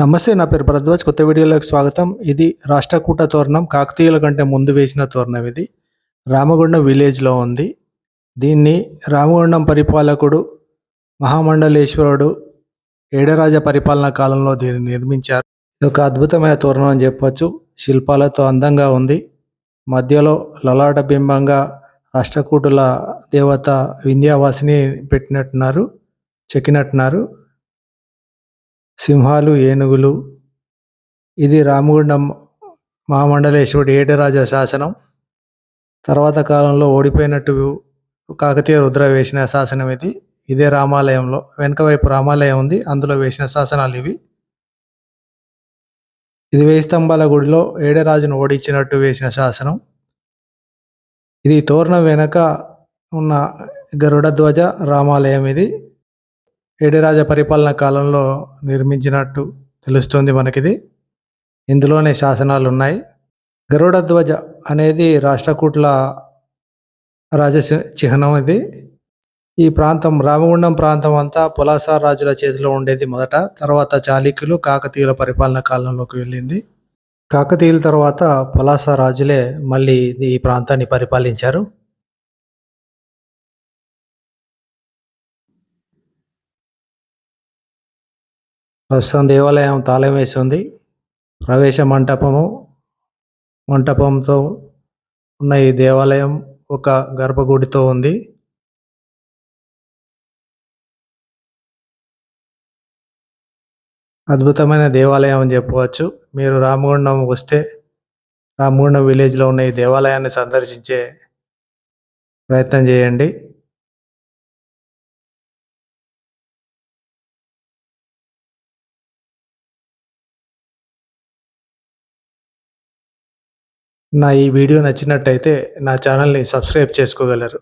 నమస్తే నా పేరు భరద్వాజ్. కొత్త వీడియోలోకి స్వాగతం. ఇది రాష్ట్రకూట తోరణం. కాకతీయుల కంటే ముందు వేసిన తోరణం ఇది. రామగుండం విలేజ్లో ఉంది. దీన్ని రామగుండం పరిపాలకుడు మహామండలేశ్వరుడు ఏడరాజ పరిపాలనా కాలంలో దీన్ని నిర్మించారు. ఇది ఒక అద్భుతమైన తోరణం అని చెప్పొచ్చు. శిల్పాలతో అందంగా ఉంది. మధ్యలో లలాట బింబంగా రాష్ట్రకూటుల దేవత వింధ్యావాసిని పెట్టినట్టున్నారు చెక్కినట్టున్నారు. సింహాలు ఏనుగులు. ఇది రామగుండం మహామండలేశ్వరుడు ఏటరాజ శాసనం. తర్వాత కాలంలో ఓడిపోయినట్టు కాకతీయ రుద్ర వేసిన శాసనం ఇది. ఇదే రామాలయంలో. వెనక వైపు రామాలయం ఉంది. అందులో వేసిన శాసనాలు ఇవి. ఇది వేయి స్తంభాల గుడిలో ఏడరాజును ఓడించినట్టు వేసిన శాసనం. ఇది తోరణం వెనక ఉన్న గరుడ ధ్వజ రామాలయం ఇది. ఏడిరాజ పరిపాలన కాలంలో నిర్మించినట్టు తెలుస్తుంది మనకిది. ఇందులోనే శాసనాలు ఉన్నాయి గరుడ ధ్వజ అనేది రాష్ట్రకూట్ల రాజ చిహ్నం ఇది. ఈ ప్రాంతం రామగుండం ప్రాంతం అంతా పులాసార్ రాజుల చేతిలో ఉండేది మొదట. తర్వాత చాళుక్యులు కాకతీయుల పరిపాలన కాలంలోకి వెళ్ళింది. కాకతీయుల తర్వాత పులాస రాజులే మళ్ళీ ఈ ప్రాంతాన్ని పరిపాలించారు. ప్రస్తుతం దేవాలయం తాళం వేసి ఉంది. ప్రవేశ మంటపము మంటపంతో ఉన్న ఈ దేవాలయం ఒక గర్భగుడితో ఉంది. అద్భుతమైన దేవాలయం అని చెప్పవచ్చు. మీరు రామగుండం వస్తే రామగుండం విలేజ్లో ఉన్న ఈ దేవాలయాన్ని సందర్శించే ప్రయత్నం చేయండి. నా ఈ వీడియో నచ్చినట్టయితే నా ఛానల్ని సబ్స్క్రైబ్ చేసుకోగలరు.